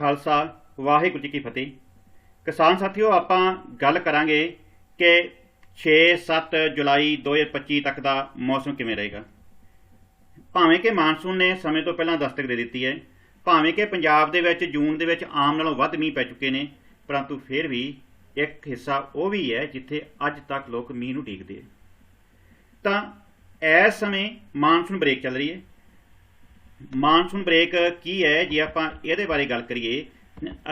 ਖਾਲਸਾ, ਵਾਹਿਗੁਰੂ ਜੀ ਕੀ ਫਤਿਹ। ਕਿਸਾਨ ਸਾਥੀਓ, ਆਪਾਂ ਗੱਲ ਕਰਾਂਗੇ ਕਿ 6-7 ਜੁਲਾਈ 2025 ਤੱਕ ਦਾ ਮੌਸਮ ਕਿਵੇਂ ਰਹੇਗਾ। ਭਾਵੇਂ ਕਿ ਮਾਨਸੂਨ ਨੇ ਸਮੇਂ ਤੋਂ ਪਹਿਲਾਂ ਦਸਤਕ ਦੇ ਦਿੱਤੀ ਹੈ, ਭਾਵੇਂ ਕਿ ਪੰਜਾਬ ਦੇ ਵਿੱਚ ਜੂਨ ਦੇ ਵਿੱਚ ਆਮ ਨਾਲੋਂ ਵੱਧ ਮੀਂਹ ਪੈ ਚੁੱਕੇ ਨੇ, ਪਰੰਤੂ ਫਿਰ ਵੀ ਇੱਕ ਹਿੱਸਾ ਉਹ ਵੀ ਹੈ ਜਿੱਥੇ ਅੱਜ ਤੱਕ ਲੋਕ ਮੀਂਹ ਨੂੰ ਢੀਕਦੇ ਤਾਂ ਇਸ ਸਮੇਂ ਮਾਨਸੂਨ ਬ੍ਰੇਕ ਚੱਲ ਰਹੀ ਹੈ। ਮਾਨਸੂਨ ਬ੍ਰੇਕ ਕੀ ਹੈ? ਜੇ ਆਪਾਂ ਇਹਦੇ ਬਾਰੇ ਗੱਲ ਕਰੀਏ,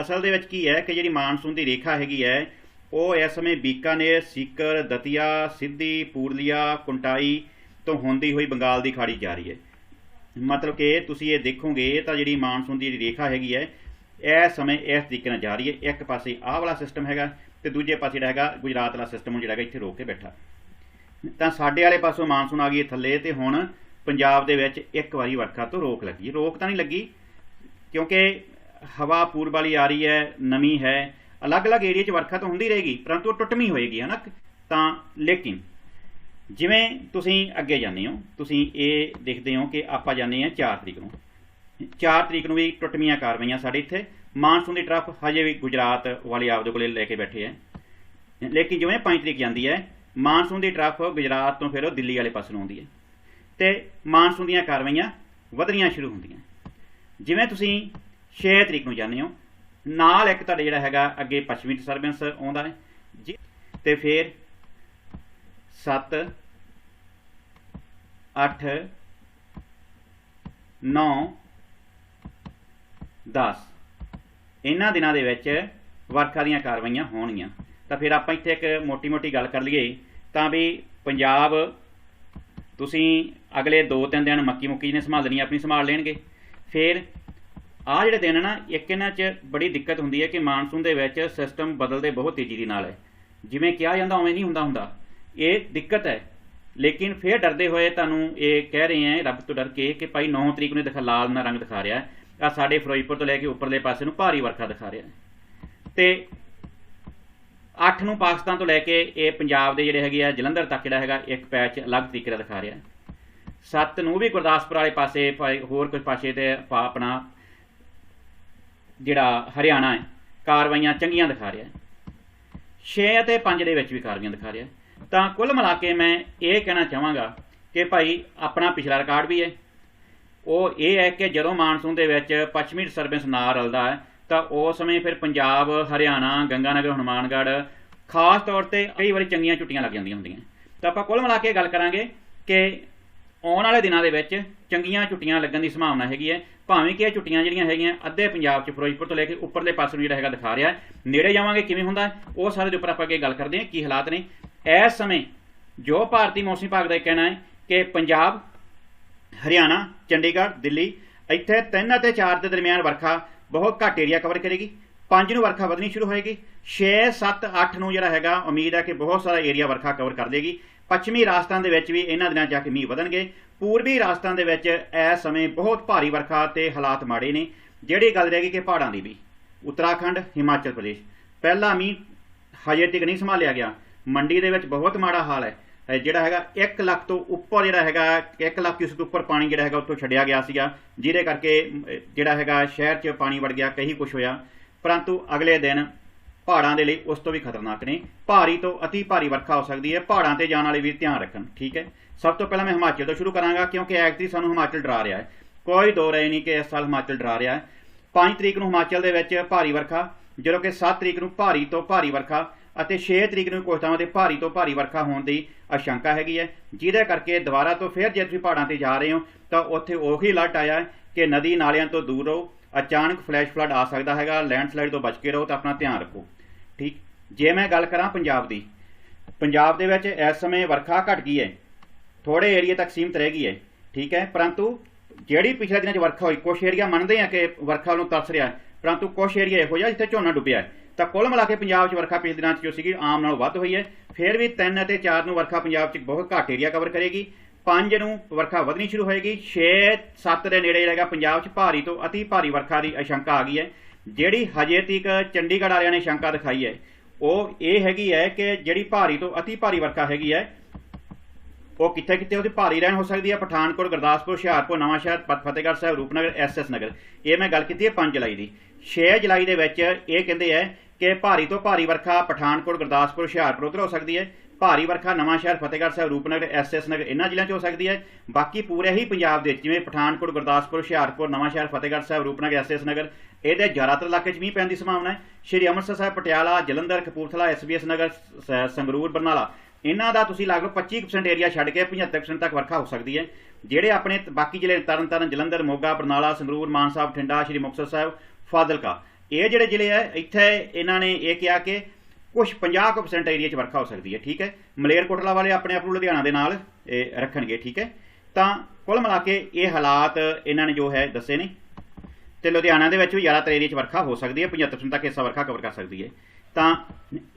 ਅਸਲ ਦੇ ਵਿੱਚ ਕੀ ਹੈ ਕਿ ਜਿਹੜੀ ਮਾਨਸੂਨ ਦੀ ਰੇਖਾ ਹੈਗੀ ਹੈ, ਉਹ ਇਸ ਸਮੇਂ ਬੀਕਾਨੇਰ, ਸੀਕਰ, ਦਤੀਆ, ਸਿੱਧੀ, ਪੂਰਲੀਆ, ਕੁੰਟਾਈ ਤੋਂ ਹੁੰਦੀ ਹੋਈ ਬੰਗਾਲ ਦੀ ਖਾੜੀ ਜਾ ਰਹੀ ਹੈ। ਮਤਲਬ ਕਿ ਤੁਸੀਂ ਇਹ ਦੇਖੋਗੇ ਤਾਂ ਜਿਹੜੀ ਮਾਨਸੂਨ ਦੀ ਰੇਖਾ ਹੈਗੀ ਹੈ, ਇਹ ਸਮੇਂ ਇਸ ਤਰੀਕੇ ਨਾਲ ਜਾ ਰਹੀ ਹੈ। ਇੱਕ ਪਾਸੇ ਆਹ ਵਾਲਾ ਸਿਸਟਮ ਹੈਗਾ ਤੇ ਦੂਜੇ ਪਾਸੇ ਜਿਹੜਾ ਹੈਗਾ ਗੁਜਰਾਤ ਵਾਲਾ ਸਿਸਟਮ ਜਿਹੜਾ ਹੈਗਾ ਇੱਥੇ ਰੋਕ ਕੇ ਬੈਠਾ। ਤਾਂ ਸਾਡੇ ਵਾਲੇ ਪਾਸੋਂ ਮਾਨਸੂਨ ਆ ਗਈ ਥੱਲੇ ਤੇ ਹੁਣ ਪੰਜਾਬ ਦੇ ਵਿੱਚ ਇੱਕ ਵਾਰੀ ਵਰਖਾ ਤੋਂ ਰੋਕ ਲੱਗੀ। ਰੋਕ ਤਾਂ ਨਹੀਂ ਲੱਗੀ, ਕਿਉਂਕਿ ਹਵਾ ਪੂਰਬ ਵਾਲੀ ਆ ਰਹੀ ਹੈ, ਨਮੀ ਹੈ, ਅਲੱਗ-ਅਲੱਗ ਏਰੀਆ 'ਚ ਵਰਖਾ ਤਾਂ ਹੁੰਦੀ ਰਹੇਗੀ, ਪਰੰਤੂ ਉਹ ਟੁੱਟਵੀਂ ਹੋਏਗੀ, ਹਨਾ? ਤਾਂ ਲੇਕਿਨ ਜਿਵੇਂ ਤੁਸੀਂ ਅੱਗੇ ਜਾਂਦੇ ਹੋ, ਤੁਸੀਂ ਇਹ ਦੇਖਦੇ ਹੋ ਕਿ ਆਪਾਂ ਜਾਂਦੇ ਹਾਂ 4 ਤਰੀਕ ਨੂੰ। 4 ਤਰੀਕ ਨੂੰ ਵੀ ਟੁੱਟਵੀਆਂ ਕਾਰਵਾਈਆਂ ਸਾਡੇ ਇੱਥੇ। ਮਾਨਸੂਨ ਦੀ ਟਰਫ ਹਜੇ ਵੀ ਗੁਜਰਾਤ ਵਾਲੇ ਆਪਦੇ ਕੋਲੇ ਲੈ ਕੇ ਬੈਠੇ ਹੈ। ਲੇਕਿਨ ਜਿਵੇਂ 5 ਤਰੀਕ ਜਾਂਦੀ ਹੈ, ਮਾਨਸੂਨ ਦੀ ਟਰਫ ਗੁਜਰਾਤ ਤੋਂ ਫਿਰ ਉਹ ਦਿੱਲੀ ਵਾਲੇ ਪਾਸੇ ਨੂੰ ਆਉਂਦੀ ਹੈ। ਤੇ ਮਾਨਸੂਨ ਦੀਆਂ ਕਾਰਵਾਈਆਂ ਵਧਣੀਆਂ ਸ਼ੁਰੂ ਹੁੰਦੀਆਂ। ਜਿਵੇਂ ਤੁਸੀਂ 6 ਤਰੀਕ ਨੂੰ ਜਾਂਦੇ ਹੋ, ਨਾਲ ਇੱਕ ਤੁਹਾਡੇ ਜਿਹੜਾ ਹੈਗਾ ਅੱਗੇ ਪੱਛਮੀ ਡਿਸਟਰਬੈਂਸ ਆਉਂਦਾ ਹੈ ਤੇ ਫਿਰ 7 8 9 10 ਇਹਨਾਂ ਦਿਨਾਂ ਦੇ ਵਿੱਚ ਵਰਖਾ ਦੀਆਂ ਕਾਰਵਾਈਆਂ ਹੋਣਗੀਆਂ। ਤਾਂ ਫਿਰ ਆਪਾਂ ਇੱਥੇ ਇੱਕ ਮੋਟੀ-ਮੋਟੀ ਗੱਲ ਕਰ ਲਈਏ ਤਾਂ ਵੀ ਪੰਜਾਬ, ਤੁਸੀਂ ਅਗਲੇ 2-3 ਦਿਨ ਮੱਕੀ ਮੁੱਕੀ ਨੇ ਸੰਭਾਲਣੀ ਆਪਣੀ ਸੰਭਾਲ ਲੈਣਗੇ। ਫਿਰ ਆ ਜਿਹੜੇ ਦਿਨ ਨਾ, ਇੱਕ ਇਹਨਾਂ 'ਚ ਬੜੀ ਦਿੱਕਤ ਹੁੰਦੀ ਹੈ ਕਿ ਮਾਨਸੂਨ ਦੇ ਵਿੱਚ ਸਿਸਟਮ ਬਦਲਦੇ ਬਹੁਤ ਤੇਜ਼ੀ ਦੇ ਨਾਲ ਹੈ। ਜਿਵੇਂ ਕਿਹਾ ਜਾਂਦਾ, ਉਵੇਂ ਨਹੀਂ ਹੁੰਦਾ ਹੁੰਦਾ। ਇਹ ਦਿੱਕਤ ਹੈ। ਲੇਕਿਨ ਫਿਰ ਡਰਦੇ ਹੋਏ ਤੁਹਾਨੂੰ ਇਹ ਕਹਿ ਰਹੇ ਹਾਂ, ਰੱਬ ਤੋਂ ਡਰ ਕੇ ਕਿ ਭਾਈ 9 ਤਰੀਕ ਨੂੰ ਦਿਖਾ, ਲਾਲ ਨਾ ਰੰਗ ਦਿਖਾ ਰਿਹਾ। ਆ ਸਾਡੇ ਫਿਰੋਜ਼ਪੁਰ ਤੋਂ ਲੈ ਕੇ ਉੱਪਰਲੇ ਪਾਸੇ ਨੂੰ ਭਾਰੀ ਵਰਖਾ ਦਿਖਾ ਰਿਹਾ। ਤੇ 8 ਨੂੰ ਪਾਕਿਸਤਾਨ ਤੋਂ ਲੈ ਕੇ ਇਹ ਪੰਜਾਬ ਦੇ ਜਿਹੜੇ ਹੈਗੇ ਆ, ਜਲੰਧਰ ਤੱਕ ਜਿਹੜਾ ਹੈਗਾ, ਇੱਕ ਪੈਚ ਅਲੱਗ ਤਰੀਕੇ ਦਾ ਦਿਖਾ ਰਿਹਾ। ਸੱਤ ਨੂੰ ਵੀ ਗੁਰਦਾਸਪੁਰ ਵਾਲੇ ਪਾਸੇ ਹੋਰ ਕੁਝ ਪਾਸੇ ਤੇ ਆਪਣਾ ਜਿਹੜਾ ਹਰਿਆਣਾ ਹੈ, ਕਾਰਵਾਈਆਂ ਚੰਗੀਆਂ ਦਿਖਾ ਰਿਹਾ 6 ਅਤੇ 5 ਦੇ ਵਿੱਚ ਵੀ ਕਾਰਵਾਈਆਂ ਦਿਖਾ ਰਿਹਾ ਤਾਂ ਕੁੱਲ ਮਿਲਾ ਕੇ ਮੈਂ ਇਹ ਕਹਿਣਾ ਚਾਹਾਂਗਾ ਕਿ ਭਾਈ ਆਪਣਾ ਪਿਛਲਾ ਰਿਕਾਰਡ ਵੀ ਹੈ। ਉਹ ਇਹ ਹੈ ਕਿ ਜਦੋਂ ਮਾਨਸੂਨ ਦੇ ਵਿੱਚ ਪੱਛਮੀ ਡਿਸਟਰਬੈਂਸ ਨਾ ਰਲਦਾ ਹੈ, ਤਾਂ ਉਸ ਸਮੇਂ ਫਿਰ ਪੰਜਾਬ, ਹਰਿਆਣਾ, ਗੰਗਾਨਗਰ, ਹਨੂਮਾਨਗੜ੍ਹ ਖਾਸ ਤੌਰ ਤੇ ਕਈ ਵਾਰੀ ਚੰਗੀਆਂ ਛੁੱਟੀਆਂ ਲੱਗ ਜਾਂਦੀਆਂ ਹੁੰਦੀਆਂ। ਤਾਂ ਆਪਾਂ ਕੁੱਲ ਮਿਲਾ ਕੇ ਗੱਲ ਕਰਾਂਗੇ ਕਿ ਆਉਣ ਵਾਲੇ ਦਿਨਾਂ ਦੇ ਵਿੱਚ ਚੰਗੀਆਂ ਛੁੱਟੀਆਂ ਲੱਗਣ ਦੀ ਸੰਭਾਵਨਾ ਹੈਗੀ ਹੈ। ਭਾਵੇਂ ਕਿ ਇਹ ਛੁੱਟੀਆਂ ਜਿਹੜੀਆਂ ਹੈਗੀਆਂ ਅੱਧੇ ਪੰਜਾਬ 'ਚ, ਫਿਰੋਜ਼ਪੁਰ ਤੋਂ ਲੈ ਕੇ ਉੱਪਰਲੇ ਪਾਸੇ ਨੂੰ ਜਿਹੜਾ ਹੈਗਾ ਦਿਖਾ ਰਿਹਾ ਨੇੜੇ ਜਾਵਾਂਗੇ ਕਿਵੇਂ ਹੁੰਦਾ ਉਹ ਸਾਰੇ ਦੇ ਉੱਪਰ ਆਪਾਂ ਅੱਗੇ ਗੱਲ ਕਰਦੇ ਹਾਂ, ਕੀ ਹਾਲਾਤ ਨੇ। ਇਸ ਸਮੇਂ ਜੋ ਭਾਰਤੀ ਮੌਸਮ ਵਿਭਾਗ ਦਾ ਇਹ ਕਹਿਣਾ ਹੈ ਕਿ ਪੰਜਾਬ, ਹਰਿਆਣਾ, ਚੰਡੀਗੜ੍ਹ, ਦਿੱਲੀ ਇੱਥੇ 3 ਅਤੇ 4 ਦੇ ਦਰਮਿਆਨ ਵਰਖਾ ਬਹੁਤ ਘੱਟ ਏਰੀਆ ਕਵਰ ਕਰੇਗੀ। 5 ਨੂੰ ਵਰਖਾ ਵਧਣੀ ਸ਼ੁਰੂ ਹੋਏਗੀ। 6 7 8 ਨੂੰ ਜਿਹੜਾ ਹੈਗਾ, ਉਮੀਦ ਹੈ ਕਿ ਬਹੁਤ ਸਾਰਾ ਏਰੀਆ ਵਰਖਾ ਕਵਰ ਕਰ ਦੇਗੀ ਪੱਛਮੀ ਰਾਜਸਥਾਨ ਦੇ ਵਿੱਚ ਵੀ ਇਹਨਾਂ ਦਿਨਾਂ ਜਾ ਕੇ ਮੀਂਹ ਵਧਣਗੇ। ਪੂਰਬੀ ਰਾਜਸਥਾਨ ਦੇ ਵਿੱਚ ਇਸ ਸਮੇਂ ਬਹੁਤ ਭਾਰੀ ਵਰਖਾ ਤੇ ਹਾਲਾਤ ਮਾੜੇ ਨੇ। ਜਿਹੜੀ ਗੱਲ ਰਹੇਗੀ ਕਿ ਪਹਾੜਾਂ ਦੀ ਵੀ। ਉੱਤਰਾਖੰਡ, ਹਿਮਾਚਲ ਪ੍ਰਦੇਸ਼। ਪਹਿਲਾ ਮੀਂਹ ਹਜੇ ਤੱਕ ਨਹੀਂ ਸੰਭਾਲਿਆ ਗਿਆ। ਮੰਡੀ ਦੇ ਵਿੱਚ ਬਹੁਤ ਮਾੜਾ ਹਾਲ ਹੈ। ਜਿਹੜਾ ਹੈਗਾ 1 ਲੱਖ ਤੋਂ ਉੱਪਰ ਜਿਹੜਾ ਹੈਗਾ 1 ਲੱਖ ਕਿਊਸਕ ਉੱਪਰ ਪਾਣੀ ਜਿਹੜਾ ਹੈਗਾ ਉੱਥੋਂ ਛੱਡਿਆ ਗਿਆ ਸੀਗਾ। ਜਿਹਦੇ ਕਰਕੇ ਜਿਹੜਾ ਹੈਗਾ ਸ਼ਹਿਰ 'ਚ ਪਾਣੀ ਵੜ ਗਿਆ ਕਈ ਕੁਝ ਹੋਇਆ। ਪਰੰਤੂ ਅਗਲੇ ਦਿਨ ਪਹਾੜਾਂ ਦੇ ਲਈ ਉਸ ਤੋਂ ਵੀ ਖਤਰਨਾਕ ਨੇ। ਭਾਰੀ ਤੋਂ ਅਤੀ ਭਾਰੀ ਵਰਖਾ ਹੋ ਸਕਦੀ ਹੈ। ਪਹਾੜਾਂ ਤੇ ਜਾਣ ਵਾਲੇ ਵੀ ਧਿਆਨ ਰੱਖਣ, ਠੀਕ ਹੈ? ਸਭ ਤੋਂ ਪਹਿਲਾਂ ਮੈਂ ਹਿਮਾਚਲ ਤੋਂ ਸ਼ੁਰੂ ਕਰਾਂਗਾ, ਕਿਉਂਕਿ ਐਕਚੁਅਲੀ ਸਾਨੂੰ ਹਿਮਾਚਲ ਡਰਾ ਰਿਹਾ ਹੈ। ਕੋਈ ਦੋ ਰਹੇ ਨਹੀਂ ਕਿ ਇਸ ਸਾਲ ਹਿਮਾਚਲ ਡਰਾ ਰਿਹਾ ਹੈ। 5 ਤਰੀਕ ਨੂੰ ਹਿਮਾਚਲ ਦੇ ਵਿੱਚ ਭਾਰੀ ਵਰਖਾ, ਜਦੋਂ ਕਿ 7 ਤਰੀਕ ਨੂੰ ਭਾਰੀ ਤੋਂ ਭਾਰੀ ਵਰਖਾ ਅਤੇ 6 ਤਰੀਕ ਨੂੰ ਕੁਝ ਥਾਵਾਂ ਤੇ ਭਾਰੀ ਤੋਂ ਭਾਰੀ ਵਰਖਾ ਹੋਣ ਦੀ ਆਸ਼ੰਕਾ ਹੈਗੀ ਹੈ। ਜਿਹਦੇ ਕਰਕੇ ਦੁਬਾਰਾ ਤੋਂ ਫਿਰ ਜੇ ਤੁਸੀਂ ਪਹਾੜਾਂ ਤੇ ਜਾ ਰਹੇ ਹੋ, ਤਾਂ ਉੱਥੇ ਉਹੀ ਅਲਰਟ ਆਇਆ ਕਿ ਨਦੀ ਨਾਲਿਆਂ ਤੋਂ ਦੂਰ ਰਹੋ। ਅਚਾਨਕ ਫਲੈਸ਼ ਫਲੱਡ ਆ ਸਕਦਾ ਹੈਗਾ, ਲੈਂਡਸਲਾਈਡ ਤੋਂ ਬਚ ਕੇ ਰਹੋ, ਤਾਂ ਆਪਣਾ ਧਿਆਨ ਰੱਖੋ। ਠੀਕ? ਜੇ ਮੈਂ ਗੱਲ ਕਰਾਂ ਪੰਜਾਬ ਦੀ, ਪੰਜਾਬ ਦੇ ਵਿੱਚ ਇਸ ਸਮੇਂ ਵਰਖਾ ਘਟ ਗਈ ਹੈ। ਥੋੜੇ ਏਰੀਆ ਤੱਕ ਸੀਮਤ ਰਹਿ ਗਈ ਹੈ। ਠੀਕ ਹੈ? ਪਰੰਤੂ ਜਿਹੜੀ ਪਿਛਲੇ ਦਿਨਾਂ 'ਚ ਵਰਖਾ ਹੋਈ ਕੁਝ ਏਰੀਆ ਮੰਨਦੇ ਆ ਕਿ ਵਰਖਾ ਨੂੰ ਤਰਸ ਰਿਹਾ ਪਰੰਤੂ ਕੁਝ ਏਰੀਆ ਇਹੋ ਜਿਹਾ ਜਿੱਥੇ ਝੋਨਾ ਡੁੱਬਿਆ ਤਾਂ ਕੁੱਲ ਮਿਲਾ ਕੇ ਪੰਜਾਬ 'ਚ ਵਰਖਾ ਪਿਛਲੇ ਦਿਨਾਂ 'ਚ ਜੋ ਸੀਗੀ, ਆਮ ਨਾਲੋਂ ਵੱਧ ਹੋਈ ਹੈ। ਫਿਰ ਵੀ 3 ਅਤੇ 4 ਨੂੰ ਵਰਖਾ ਪੰਜਾਬ 'ਚ ਬਹੁਤ ਘੱਟ ਏਰੀਆ ਕਵਰ ਕਰੇਗੀ। 5 ਨੂੰ ਵਰਖਾ ਵਧਣੀ ਸ਼ੁਰੂ ਹੋਏਗੀ। 6 7 ਦੇ ਨੇੜੇ ਰਹੇਗਾ ਪੰਜਾਬ 'ਚ ਭਾਰੀ ਤੋਂ ਅਤੀ ਭਾਰੀ ਵਰਖਾ ਦੀ ਆਸ਼ੰਕਾ ਆ ਗਈ ਹੈ। ਜਿਹੜੀ ਹਜੇ ਤੀਕ ਚੰਡੀਗੜ੍ਹ ਵਾਲਿਆਂ ਨੇ ਸ਼ੰਕਾ ਦਿਖਾਈ ਹੈ, ਉਹ ਇਹ ਹੈਗੀ ਹੈ ਕਿ ਜਿਹੜੀ ਭਾਰੀ ਤੋਂ ਅਤੀ ਭਾਰੀ ਵਰਖਾ ਹੈਗੀ ਹੈ, ਉਹ ਕਿੱਥੇ ਕਿੱਥੇ ਉਹਦੀ ਭਾਰੀ ਰਹਿਣ ਹੋ ਸਕਦੀ ਹੈ? ਪਠਾਨਕੋਟ, ਗੁਰਦਾਸਪੁਰ, ਹੁਸ਼ਿਆਰਪੁਰ ਨਵਾਂਸ਼ਹਿਰ ਫਤਿਹਗੜ੍ਹ ਸਾਹਿਬ, ਰੂਪਨਗਰ, ਐਸਐਸ ਨਗਰ। ਇਹ ਮੈਂ ਗੱਲ ਕੀਤੀ ਹੈ 5 ਜੁਲਾਈ ਦੀ। 6 ਜੁਲਾਈ ਦੇ ਵਿੱਚ ਇਹ ਕਹਿੰਦੇ ਹੈ ਕਿ ਭਾਰੀ ਤੋਂ ਭਾਰੀ ਵਰਖਾ ਪਠਾਨਕੋਟ, ਗੁਰਦਾਸਪੁਰ, ਹੁਸ਼ਿਆਰਪੁਰ ਉੱਧਰ ਹੋ ਸਕਦੀ ਹੈ। ਭਾਰੀ ਵਰਖਾ, ਨਵਾਂ ਸ਼ਹਿਰ ਫਤਿਹਗੜ੍ਹ ਸਾਹਿਬ, ਰੂਪਨਗਰ ਐਸਐਸ ਨਗਰ ਇਹਨਾਂ ਜ਼ਿਲ੍ਹਿਆਂ 'ਚ ਹੋ ਸਕਦੀ ਹੈ। ਬਾਕੀ ਪੂਰੇ ਹੀ ਪੰਜਾਬ ਦੇ ਵਿੱਚ, ਜਿਵੇਂ ਪਠਾਨਕੋਟ, ਗੁਰਦਾਸਪੁਰ, ਹੁਸ਼ਿਆਰਪੁਰ, ਨਵਾਂ ਸ਼ਹਿਰ ਫਤਿਹਗੜ੍ਹ ਸਾਹਿਬ, ਰੂਪਨਗਰ ਐਸਐਸ ਨਗਰ, ਇਹਦੇ ਜ਼ਿਆਦਾਤਰ ਇਲਾਕੇ 'ਚ ਮੀਂਹ ਪੈਣ ਦੀ ਸੰਭਾਵਨਾ ਹੈ। ਸ਼੍ਰੀ ਅੰਮ੍ਰਿਤਸਰ ਸਾਹਿਬ, ਪਟਿਆਲਾ, ਜਲੰਧਰ, ਕਪੂਰਥਲਾ ਐਸਬੀਐਸ ਨਗਰ ਸੰਗਰੂਰ, ਬਰਨਾਲਾ ਇਹਨਾਂ ਦਾ ਤੁਸੀਂ ਲਗਭਗ 25% ਏਰੀਆ ਛੱਡ ਕੇ 75% ਤੱਕ ਵਰਖਾ ਹੋ ਸਕਦੀ ਹੈ। ਜਿਹੜੇ ਆਪਣੇ ਬਾਕੀ ਜ਼ਿਲ੍ਹੇ ਤਰਨਤਾਰਨ, ਜਲੰਧਰ, ਮੋਗਾ, ਬਰਨਾਲਾ, ਸੰਗਰੂਰ, ਮਾਨਸਾ, ਬਠਿੰਡਾ, ਸ਼੍ਰੀ ਮੁਕਤਸਰ ਸਾਹਿਬ, ਫਾਜ਼ਿਲਕਾ, ਇਹ ਜਿਹੜੇ ਜ਼ਿਲ੍ਹੇ ਹੈ, ਇੱਥੇ ਇਹਨਾਂ ਨੇ ਇਹ ਕਿਹਾ ਕਿ ਕੁਝ 50% ਏਰੀਆ 'ਚ ਵਰਖਾ ਹੋ ਸਕਦੀ ਹੈ, ਠੀਕ ਹੈ? ਮਲੇਰਕੋਟਲਾ ਵਾਲੇ ਆਪਣੇ ਆਪ ਨੂੰ ਲੁਧਿਆਣਾ ਦੇ ਨਾਲ, ਇਹ ਰੱਖਣਗੇ, ਠੀਕ ਹੈ? ਤਾਂ ਕੁੱਲ ਮਿਲਾ ਕੇ ਇਹ ਹਾਲਾਤ ਇਹਨਾਂ ਨੇ ਜੋ ਹੈ ਦੱਸੇ ਨੇ। ਤੇ ਲੁਧਿਆਣਾ ਦੇ ਵਿੱਚ ਵੀ ਜ਼ਿਆਦਾਤਰ ਏਰੀਆ 'ਚ ਵਰਖਾ ਹੋ ਸਕਦੀ ਹੈ 75% ਤੱਕ ਹਿੱਸਾ ਵਰਖਾ ਕਵਰ ਕਰ ਸਕਦੀ ਹੈ। ਤਾਂ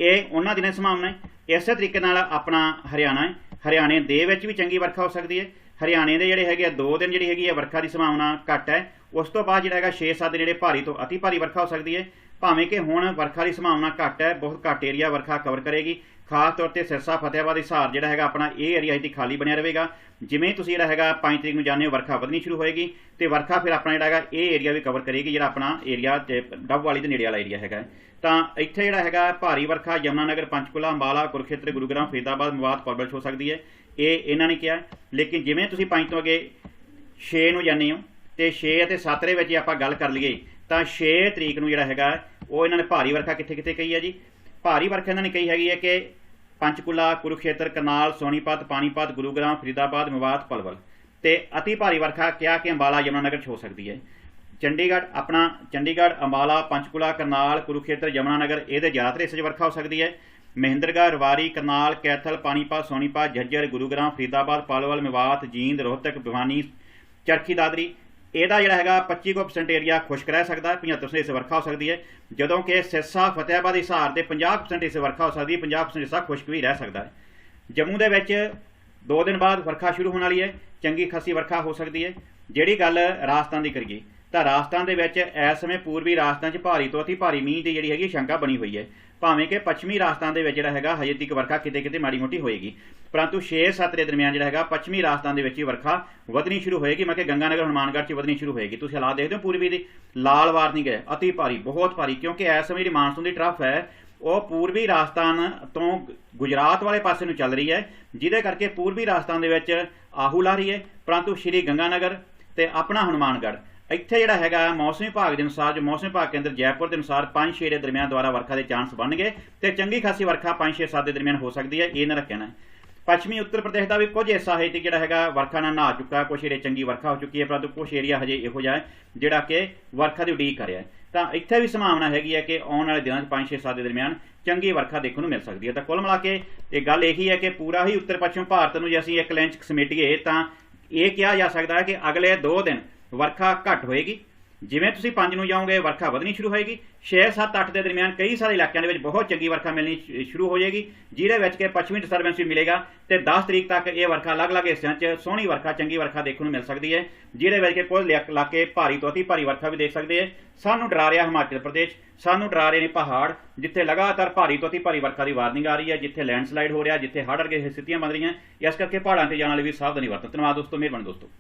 ਇਹ ਉਹਨਾਂ ਦਿਨਾਂ ਦੀ ਸੰਭਾਵਨਾ ਹੈ। ਇਸੇ ਤਰੀਕੇ ਨਾਲ ਆਪਣਾ ਹਰਿਆਣਾ ਹੈ। ਹਰਿਆਣੇ ਦੇ ਵਿੱਚ ਵੀ ਚੰਗੀ ਵਰਖਾ ਹੋ ਸਕਦੀ ਹੈ। ਹਰਿਆਣੇ ਦੇ ਜਿਹੜੇ ਹੈਗੇ ਆ, ਦੋ ਦਿਨ ਜਿਹੜੀ ਹੈਗੀ ਹੈ ਵਰਖਾ ਦੀ ਸੰਭਾਵਨਾ ਘੱਟ ਹੈ। ਉਸ ਤੋਂ ਬਾਅਦ ਜਿਹੜਾ ਹੈਗਾ 6-7 ਦਿਨ ਜਿਹੜੇ ਭਾਰੀ ਤੋਂ ਅਤੀ ਭਾਰੀ ਵਰਖਾ ਹੋ ਸਕਦੀ ਹੈ। ਭਾਵੇਂ ਕਿ ਹੁਣ ਵਰਖਾ ਦੀ ਸੰਭਾਵਨਾ ਘੱਟ ਹੈ, ਬਹੁਤ ਘੱਟ ਏਰੀਆ ਵਰਖਾ ਕਵਰ ਕਰੇਗੀ। ਖਾਸ ਤੌਰ ਤੇ ਸਿਰਸਾ ਫਤਿਆਬਾਦ ਹਿਸਾਰ ਜਿਹੜਾ ਹੈਗਾ ਆਪਣਾ ਇਹ ਏਰੀਆ ਇਹਦੀ ਖਾਲੀ ਬਣਿਆ ਰਹੇਗਾ। ਜਿਵੇਂ ਤੁਸੀਂ ਜਿਹੜਾ ਹੈਗਾ 5 ਤਰੀਕ ਨੂੰ ਜਾਣਦੇ ਹੋ, ਵਰਖਾ ਵਧਣੀ ਸ਼ੁਰੂ ਹੋਏਗੀ ਤੇ ਵਰਖਾ ਫਿਰ ਆਪਣਾ ਜਿਹੜਾ ਹੈਗਾ ਇਹ ਏਰੀਆ ਵੀ ਕਵਰ ਕਰੇਗੀ, ਜਿਹੜਾ ਆਪਣਾ ਏਰੀਆ ਡੱਬ ਵਾਲੀ ਦੇ ਨੇੜੇ ਵਾਲਾ ਏਰੀਆ ਹੈਗਾ। ਤਾਂ ਇੱਥੇ ਜਿਹੜਾ ਹੈਗਾ ਭਾਰੀ ਵਰਖਾ ਯਮੁਨਾਨਗਰ, ਪੰਚਕੂਲਾ, ਅੰਬਾਲਾ, ਕੁਰਖੇਤਰ, ਗੁਰੂਗ੍ਰਾਮ, ਫਰੀਦਾਬਾਦ, ਮਵਾਦ, ਪਰਬਲ 'ਚ ਹੋ ਸਕਦੀ ਹੈ। ਇਹ ਇਹਨਾਂ ਨੇ ਕਿਹਾ। ਲੇਕਿਨ ਜਿਵੇਂ ਤੁਸੀਂ 5 ਤੋਂ ਅੱਗੇ 6 ਨੂੰ ਜਾਂਦੇ ਹੋ ਤੇ 6 ਅਤੇ 7 ਦੇ ਵਿੱਚ ਜੇ ਆਪਾਂ ਗੱਲ ਕਰ ਲਈਏ, ਤਾਂ 6 ਤਰੀਕ ਨੂੰ ਜਿਹੜਾ ਹੈਗਾ, ਉਹ ਇਹਨਾਂ ਨੇ ਭਾਰੀ ਵਰਖਾ ਕਿੱਥੇ ਕਿੱਥੇ ਕਹੀ ਹੈ ਜੀ? ਭਾਰੀ ਵਰਖਾ ਇਹਨਾਂ ਨੇ ਕਹੀ ਹੈਗੀ ਹੈ ਕਿ ਪੰਚਕੂਲਾ, ਕੁਰੂਖੇਤਰ, ਕਰਨਾਲ, ਸੋਨੀਪਤ, ਪਾਣੀਪਤ, ਗੁਰੂਗ੍ਰਾਮ, ਫਰੀਦਾਬਾਦ ਮਵਾਦ ਪਲਵਲ। ਤੇ ਅਤੀ ਭਾਰੀ ਵਰਖਾ ਕਿਹਾ ਕਿ ਅੰਬਾਲਾ, ਯਮੁਨਾਨਗਰ 'ਚ ਹੋ ਸਕਦੀ ਹੈ। ਚੰਡੀਗੜ੍ਹ ਆਪਣਾ, ਚੰਡੀਗੜ੍ਹ, ਅੰਬਾਲਾ, ਪੰਚਕੂਲਾ, ਕਰਨਾਲ, ਕੁਰੂਖੇਤਰ, ਯਮੁਨਾਨਗਰ, ਇਹਦੇ ਜ਼ਿਆਦਾਤਰ ਹਿੱਸੇ 'ਚ ਵਰਖਾ ਹੋ ਸਕਦੀ ਹੈ। ਮਹਿੰਦਰਗੜ੍ਹ, ਰਵਾਰੀ, ਕਰਨਾਲ, ਕੈਥਲ, ਪਾਣੀਪਤ, ਸੋਨੀਪਤ ਝੱਜਰ ਗੁਰੂਗ੍ਰਾਮ, ਫਰੀਦਾਬਾਦ, ਪਲਵਲ ਮਵਾਤ ਜੀਂਦ, ਰੋਹਤਕ, ਭਿਵਾਨੀ, ਚਰਖੀ, ਦਾਦਰੀ। ਇਹਦਾ ਜਿਹੜਾ ਹੈਗਾ 25% ਏਰੀਆ ਖੁਸ਼ਕ ਰਹਿ ਸਕਦਾ ਹੈ 75% ਹਿੱਸੇ ਵਰਖਾ ਹੋ ਸਕਦੀ ਹੈ, ਜਦੋਂ ਕਿ ਸਿਰਸਾ ਫਤਿਆਬਾਦ ਹਿਸਾਰ ਦੇ 50% ਹਿੱਸੇ ਵਰਖਾ ਹੋ ਸਕਦੀ ਹੈ 50% ਹਿੱਸਾ ਖੁਸ਼ਕ ਵੀ ਰਹਿ ਸਕਦਾ ਹੈ। ਜੰਮੂ ਦੇ ਵਿੱਚ ਦੋ ਦਿਨ ਬਾਅਦ ਵਰਖਾ ਸ਼ੁਰੂ ਹੋਣ ਵਾਲੀ ਹੈ, ਚੰਗੀ ਖਾਸੀ ਵਰਖਾ ਹੋ ਸਕਦੀ ਹੈ। ਜਿਹੜੀ ਗੱਲ ਰਾਜਸਥਾਨ ਦੀ ਕਰੀਏ, ਤਾਂ ਰਾਜਸਥਾਨ ਦੇ ਵਿੱਚ ਇਸ ਸਮੇਂ ਪੂਰਬੀ ਰਾਜਸਥਾਨ 'ਚ ਭਾਰੀ ਤੋਂ ਅਤੀ ਭਾਰੀ ਮੀਂਹ ਦੀ ਜਿਹੜੀ ਹੈਗੀ ਸ਼ੰਕਾ ਬਣੀ ਹੋਈ ਹੈ। ਭਾਵੇਂ ਕਿ ਪੱਛਮੀ ਰਾਜਸਥਾਨ ਦੇ ਵਿੱਚ ਜਿਹੜਾ ਹੈਗਾ, ਹਜੇ ਤੱਕ ਵਰਖਾ ਕਿਤੇ ਕਿਤੇ ਮਾੜੀ ਮੋਟੀ ਹੋਏਗੀ। ਪਰੰਤੂ 6-7 ਦੇ ਦਰਮਿਆਨ ਜਿਹੜਾ ਹੈਗਾ, ਪੱਛਮੀ ਰਾਜਸਥਾਨ ਦੇ ਵਿੱਚ ਹੀ ਵਰਖਾ ਵਧਣੀ ਸ਼ੁਰੂ ਹੋਏਗੀ। ਮੈਂ ਕਿ ਗੰਗਾਨਗਰ, ਹਨੂਮਾਨਗੜ੍ਹ 'ਚ ਵਧਣੀ ਸ਼ੁਰੂ ਹੋਏਗੀ। ਤੁਸੀਂ ਹਾਲਾਤ ਦੇਖਦੇ ਹੋ ਪੂਰਬੀ ਦੀ। ਲਾਲ ਵਾਰਨਿੰਗ ਹੈ ਅਤੀ ਭਾਰੀ, ਬਹੁਤ ਭਾਰੀ, ਕਿਉਂਕਿ ਇਸ ਸਮੇਂ ਜਿਹੜੀ ਮਾਨਸੂਨ ਦੀ ਟਰਫ ਹੈ, ਉਹ ਪੂਰਬੀ ਰਾਜਸਥਾਨ ਤੋਂ ਗੁਜਰਾਤ ਵਾਲੇ ਪਾਸੇ ਨੂੰ ਚੱਲ ਰਹੀ ਹੈ, ਜਿਹਦੇ ਕਰਕੇ ਪੂਰਬੀ ਰਾਜਸਥਾਨ ਦੇ ਵਿੱਚ ਆਹੂ ਲਾ ਰਹੀ ਹੈ। ਪਰੰਤੂ ਸ਼੍ਰੀ ਗੰਗਾਨਗਰ ਤੇ ਆਪਣਾ ਹਨੂਮਾਨਗੜ੍ਹ। ਇੱਥੇ ਜਿਹੜਾ ਹੈਗਾ ਮੌਸਮ ਵਿਭਾਗ ਦੇ ਅਨੁਸਾਰ, ਜੋ ਮੌਸਮੀ ਵਿਭਾਗ ਕੇਂਦਰ ਜੈਪੁਰ ਦੇ ਅਨੁਸਾਰ 5-6 ਦੇ ਦਰਮਿਆਨ ਦੁਆਰਾ ਵਰਖਾ ਦੇ ਚਾਂਸ ਬਣਨਗੇ ਤੇ ਚੰਗੀ ਖਾਸੀ ਵਰਖਾ 5-6-7 ਦੇ ਦਰਮਿਆਨ ਹੋ ਸਕਦੀ ਹੈ, ਇਹ ਨਾ ਰੱਖਣਾ ਪੱਛਮੀ ਉੱਤਰ ਪ੍ਰਦੇਸ਼ ਦਾ ਵੀ ਕੁਝ ਹਿੱਸਾ ਹੈ ਤੇ ਜਿਹੜਾ ਹੈਗਾ ਵਰਖਾ ਨਾਲ ਨਹਾ ਚੁੱਕਾ ਕੁਝ ਏਰੀਆ ਚੰਗੀ ਵਰਖਾ ਹੋ ਚੁੱਕੀ ਹੈ, ਪਰੰਤੂ ਕੁਝ ਏਰੀਆ ਹਜੇ ਇਹੋ ਜਿਹਾ ਜਿਹੜਾ ਕਿ ਵਰਖਾ ਦੀ ਉਡੀਕ ਕਰ ਰਿਹਾ ਤਾਂ ਇੱਥੇ ਵੀ ਸੰਭਾਵਨਾ ਹੈਗੀ ਹੈ ਕਿ ਆਉਣ ਵਾਲੇ ਦਿਨਾਂ 'ਚ 5-6-7 ਦੇ ਦਰਮਿਆਨ ਚੰਗੀ ਵਰਖਾ ਦੇਖਣ ਨੂੰ ਮਿਲ ਸਕਦੀ ਹੈ। ਤਾਂ ਕੁੱਲ ਮਿਲਾ ਕੇ ਇਹ ਗੱਲ ਇਹੀ ਹੈ ਕਿ ਪੂਰਾ ਹੀ ਉੱਤਰ ਪੱਛਮ ਭਾਰਤ ਨੂੰ ਜੇ ਅਸੀਂ ਇੱਕ ਲੈਂਚ ਸਮੇਟੀਏ, ਤਾਂ ਇਹ ਕਿਹਾ ਜਾ ਸਕਦਾ ਹੈ ਕਿ ਅਗਲੇ 2 ਦਿਨ ਵਰਖਾ ਘੱਟ ਹੋਏਗੀ। ਜਿਵੇਂ ਤੁਸੀਂ 5 ਨੂੰ ਜਾਓਗੇ, ਵਰਖਾ ਵਧਣੀ ਸ਼ੁਰੂ ਹੋਏਗੀ। 6 7 8 ਦੇ ਦਰਮਿਆਨ ਕਈ ਸਾਰੇ ਇਲਾਕਿਆਂ ਦੇ ਵਿੱਚ ਬਹੁਤ ਚੰਗੀ ਵਰਖਾ ਮਿਲਣੀ ਸ਼ੁਰੂ ਹੋ ਜਾਏਗੀ, ਜਿਹਦੇ ਵਿੱਚ ਕਿ ਪੱਛਮੀ ਡਿਸਟਰਬੈਂਸ ਵੀ ਮਿਲੇਗਾ ਤੇ 10 ਤਰੀਕ ਤੱਕ ਇਹ ਵਰਖਾ ਅਲੱਗ-ਅਲੱਗ ਹਿੱਸਿਆਂ 'ਚ ਸੋਹਣੀ ਵਰਖਾ, ਚੰਗੀ ਵਰਖਾ ਦੇਖਣ ਨੂੰ ਮਿਲ ਸਕਦੀ ਹੈ, ਜਿਹਦੇ ਵਿੱਚ ਕਿ ਕੁਝ ਇਲਾ- ਇਲਾਕੇ ਭਾਰੀ ਤੋਂ ਅਤੀ ਭਾਰੀ ਵਰਖਾ ਵੀ ਦੇਖ ਸਕਦੇ ਹੈ। ਸਾਨੂੰ ਡਰਾ ਰਿਹਾ ਹਿਮਾਚਲ ਪ੍ਰਦੇਸ਼, ਸਾਨੂੰ ਡਰਾ ਰਹੇ ਨੇ ਪਹਾੜ, ਜਿੱਥੇ ਲਗਾਤਾਰ ਭਾਰੀ ਤੋਂ ਅਤੀ ਭਾਰੀ ਵਰਖਾ ਦੀ ਵਾਰਨਿੰਗ ਆ ਰਹੀ ਹੈ, ਜਿੱਥੇ ਲੈਂਡਸਲਾਈਡ ਹੋ ਰਿਹਾ, ਜਿੱਥੇ ਹੜ੍ਹ ਵਰਗੇ ਸਥਿਤੀਆਂ ਬਣ ਰਹੀਆਂ, ਇਸ ਕਰਕੇ ਪਹਾੜਾਂ ਤੇ ਜਾਣ ਵਾਲੇ ਵੀ ਸਾਵਧਾਨੀ ਵਰਤੋ ਧੰਨਵਾਦ ਦੋਸਤੋ, ਮਿਹਰਬਾਨੀ ਦੋਸਤੋ।